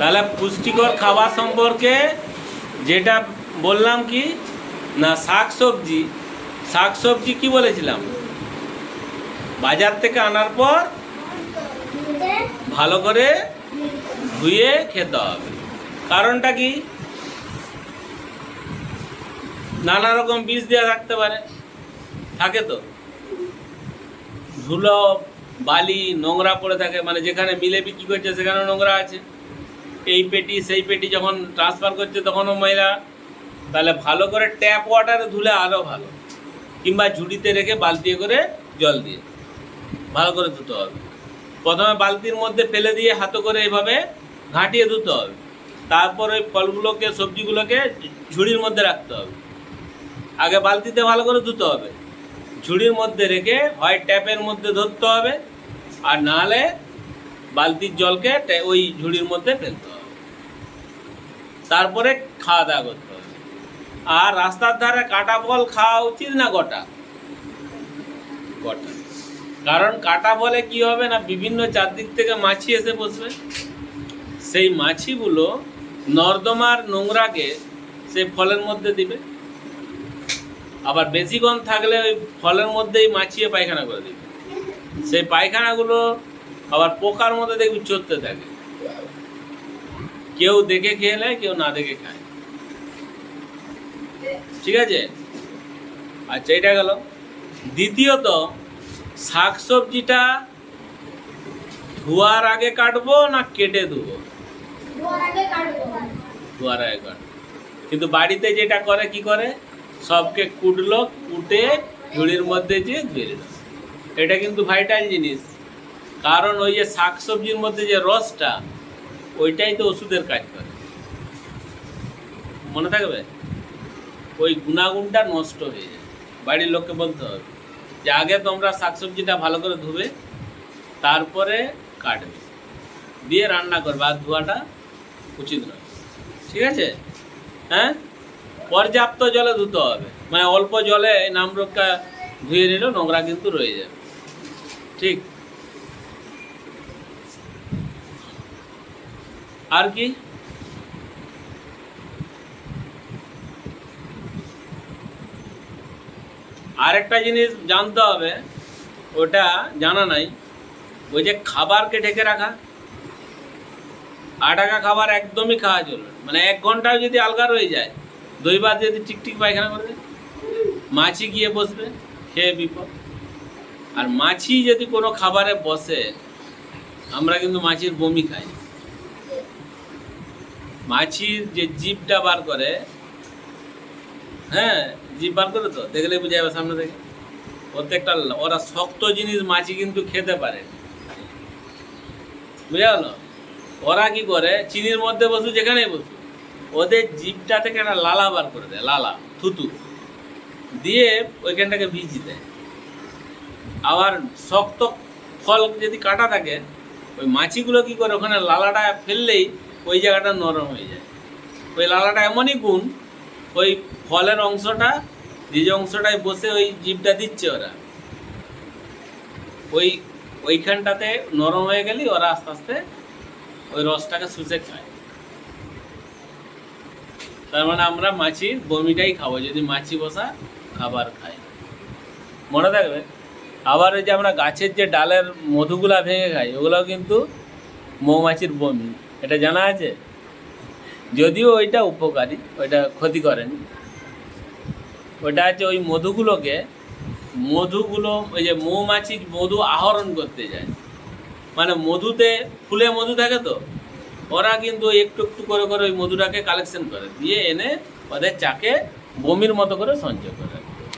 তাহলে পুষ্টিকর খাবার সম্পর্কে যেটা বললাম কি? না শাক সবজি শাক সবজি কি বলেছিলাম? বাজার থেকে আনার পর ভালো করে ধুয়ে খেতে হবে। কারণটা কি? নানা রকম বিষ দেওয়া থাকতে পারে। থাকে তো? ধুলো, বালি, নোংরা পড়ে থাকে। মানে যেখানে মিলে বিক্রি করছে সেখানে নোংরা আছে। এই পেটি, সেই পেটি যখন ট্রান্সফার করছে তখনও ময়লা তাহলে ভালো করে ট্যাপ ওয়াটারে ধুলে আরও ভালো। কিংবা ঝুড়িতে রেখে বালতি করে জল দিয়ে। ভালো করে ধুতে হবে। প্রথমে বালতির মধ্যে ফেলে দিয়ে হাতে করে এইভাবে ঘাঁটিয়ে ধুতে হবে। তারপর ওই ফলগুলোকে, সবজিগুলোকে ঝুড়ির মধ্যে রাখতে হবে। আগে বালতিতে ভালো করে ধুতে হবে। ঝুড়ির মধ্যে রেখে হয় ট্যাপের মধ্যে ধরতে হবে। আর নাহলে বালতির জলকে ওই ঝুড়ির মধ্যে ফেলতে হবে। তারপরে খাওয়া দাওয়া করতে হবে। আর রাস্তার ধারে কাটা ফল খাওয়া উচিত না গোটা? গোটা। কারণ কাটা ফলে কি হবে না, বিভিন্ন চারদিক থেকে মাছি এসে বসবে। সেই মাছিগুলো নর্দমার নোংরাকে সেই ফলের মধ্যে দিবে। আবার বেশিক্ষণ থাকলে ওই ফলের মধ্যেই মাছিয়ে পায়খানা করে দিবে। সেই পায়খানাগুলো আবার পোকার মধ্যে দেখবি চড়তে থাকে। কেউ দেখে খেয়ে নেয় কেউ না দেখে খায়। ঠিক আছে? আচ্ছা এটা গেল। দ্বিতীয়ত শাক সবজিটা ধোয়ার আগে কাটবো না কেটে ধুবো? ধোয়ার আগে কাটবো। কিন্তু বাড়িতে যেটা করে কি করে? সবকে কুটলো কুটে ঝুড়ির মধ্যে যে ধুয়ে দিল। এটা কিন্তু ভাইটাল জিনিস। কারণ ওই যে শাক সবজির মধ্যে যে রসটা ওইটাই তো ওষুধের কাজ করে। মনে থাকবে? ওই গুণাগুণটা নষ্ট হয়ে যায়। বাড়ির লোককে বলতে হবে যে, আগে তোমরা শাকসবজিটা ভালো করে ধুবে, তারপরে কাটবে। দিয়ে রান্না করবে আর ধোয়াটা উচিত নয়। ঠিক আছে? হ্যাঁ? পর্যাপ্ত জলে ধুতে হবে। মানে অল্প জলে নাম রক্ষা ধুয়ে নিল নোংরা কিন্তু রয়ে যাবে। ঠিক? আর কি? আরেকটা জিনিস জানতে হবে, ওটা জানা নাই। ওই যে খাবারকে ঢেকে রাখা। আটাকা খাবার একদমই খাওয়া চলবে মানে এক ঘন্টাও যদি আলগা রয়ে যায় দই ভাত যদি টিকটিক পায়খানা করবে মাছি গিয়ে বসবে, খেয়ে বিপদ। আর মাছি যদি কোনো খাবারে বসে, আমরা কিন্তু মাছির বমি খাই। মাছির যে জিভটা বার করে হ্যাঁ জিভ বার করে তো? দেখলে বুঝে যাবে সামনে থেকে। প্রত্যেকটা ওরা শক্ত জিনিস মাছি কিন্তু খেতে পারে। বুঝে গেল? ওরা কি করে? চিনির মধ্যে বসু যেখানেই বসু ওদের জিভটা থেকে একটা লালা বার করে দেয়, লালা, থুতু। দিয়ে ওইখানটাকে ভিজি দেয়। আবার শক্ত ফল যদি কাটা থাকে, ওই মাছিগুলো কি করে? ওখানে লালাটা ফেললেই ওই জায়গাটা নরম হয়ে যায়। ওই লালাটা এমনই গুণ, ওই ফলের অংশটা যে যে অংশটায় বসে ওই জিভটা দিচ্ছে ওরা। ওই ওইখানটাতে নরম হয়ে গেলেই ওরা আস্তে আস্তে ওই রসটাকে শুষে খায়। তার মানে আমরা মাছির বমিটাই খাব, যদি মাছি বসা খাবার খাই মনে থাকবে? আবার ওই যে আমরা গাছের যে ডালের মধুগুলা ভেঙে খাই, ওগুলোও কিন্তু মৌমাছির বমি। এটা জানা আছে? যদিও ওইটা উপকারী, ওইটা ক্ষতি করেনি। ওইটা হচ্ছে ওই মধুগুলোকে, মধুগুলো, ওই যে মৌমাছি মধু আহরণ করতে যায়। মানে মধুতে, ফুলে মধু থাকে তো? ওরা কিন্তু একটু একটু করে করে ওই মধুটাকে কালেকশন করে, দিয়ে এনে ওদের চাকে বমির মতো করে সঞ্চয় করে।